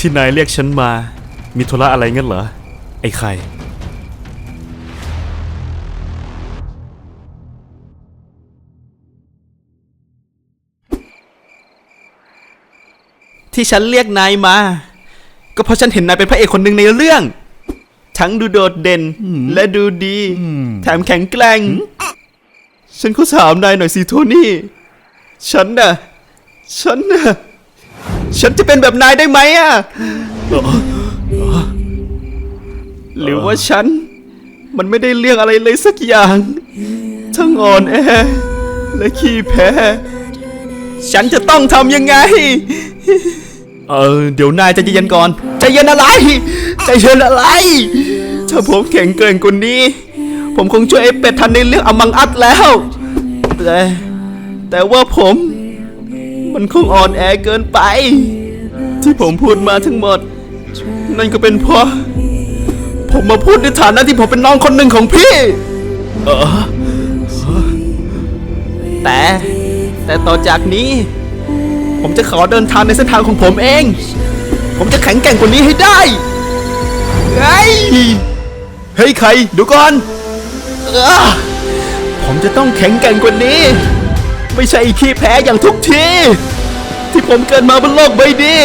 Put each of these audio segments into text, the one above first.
ที่นายเรียกฉันมา มีธุระอะไรงั้นเหรอ ไอ้ไข่ ที่ฉันเรียกนายมา ก็เพราะฉันเห็นนายเป็นพระเอกคนหนึ่งในเรื่อง ทั้งดูโดดเด่นและดูดี แถมแข็งแกร่ง ฉันก็ถามนายหน่อยสิโทนี่ ฉันน่ะ ฉันน่ะ ฉันจะเป็นแบบนายได้ไหมอะหรือว่าฉัน มันไม่ได้เรื่องอะไรเลยสักอย่าง ทั้งอ่อนแอ และขี้แพ้ ฉันจะต้องทำยังไง เออ เดี๋ยวนายใจเย็นก่อน ใจเย็นอะไร ใจเย็นอะไร ถ้าผมแข็งเกินกว่านี้ ผมคงช่วยไอ้เป็ดทันในเรื่องอมังอัดแล้ว แต่แต่ว่าผม มันคงอ่อนแอเกินไป ที่ผมพูดมาทั้งหมด นั่นก็เป็นเพราะ ผมมาพูดในฐานะที่ผมเป็นน้องคนหนึ่งของพี่เออแต่แต่ต่อจากนี้ ผมจะขอเดินทางในเส้นทางของผมเอง ผมจะแข็งแกร่งกว่านี้ให้ได้เฮ้เฮ้ยใครดูก่อนเออผมจะต้องแข็งแกร่งกว่านี้ ไม่ใช่อีขี้แพ้อย่างทุกที ที่ผมเกิดมาบนโลกใบนี้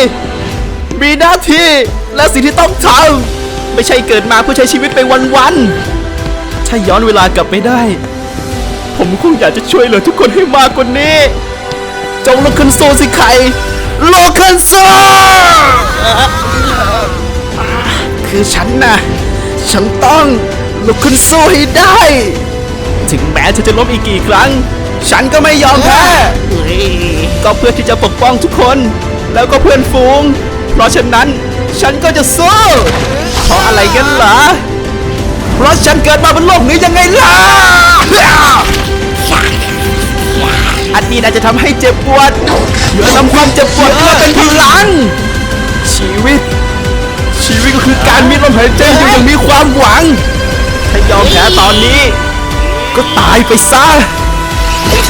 มีหน้าที่และสิ่งที่ต้องทำไม่ใช่เกิดมาเพื่อใช้ชีวิตไปวันๆถ้าย้อนเวลากลับไปได้ ผมคงอยากจะช่วยเหลือทุกคนให้มากกว่านี้ จงลุกขึ้นสู้สิใครลุกขึ้นสู้คือฉันนะฉันต้องลุกขึ้นสู้ให้ได้ ถึงแม้เธอจะล้มอีกกี่ครั้ง ฉันก็ไม่ยอมแพ้ก็เพื่อที่จะปกป้องทุกคน แล้วก็เพื่อนฝูง เพราะฉะนั้นฉันก็จะสู้เพราะอะไรกันเหรอเพราะฉันเกิดมาบนโลกนี้ยังไงล่ะอันนี้น่าจะทำให้เจ็บปวดเดี๋ยวนำความเจ็บปวดมาเป็นพลัง ชีวิต ชีวิตก็คือการมีลมหายใจอยู่อย่างมีความหวัง ถ้ายอมแพ้ตอนนี้ ก็ตายไปซะ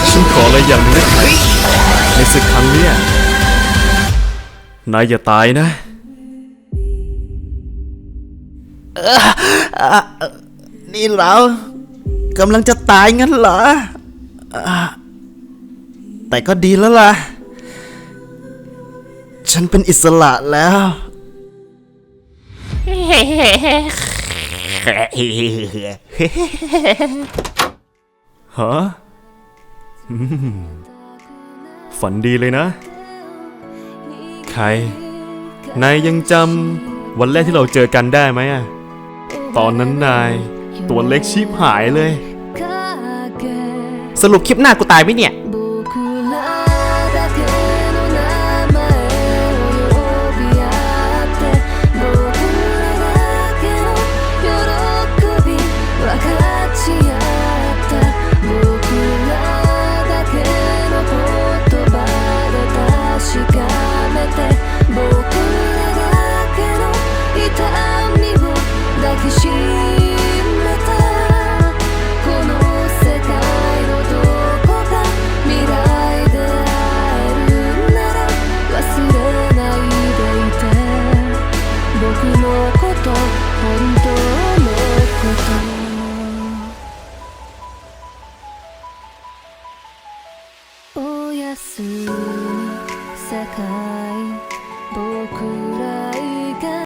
ฉันขออะไรอย่างหนึงนะไข่ในศึกครั้งเนี้ยนายอย่าตายนะนี่เรากำลังจะตายงั้นเหรอ แต่ก็ดีแล้วล่ะ ฉันเป็นอิสระแล้ว ฮะอืม ฝันดีเลยนะ ใคร นายยังจำวันแรกที่เราเจอกันได้ไหมอะตอนนั้นนายตัวเล็กชิบหายเลย สรุปคลิปหน้ากูตายไหมเนี่ย すみ世界僕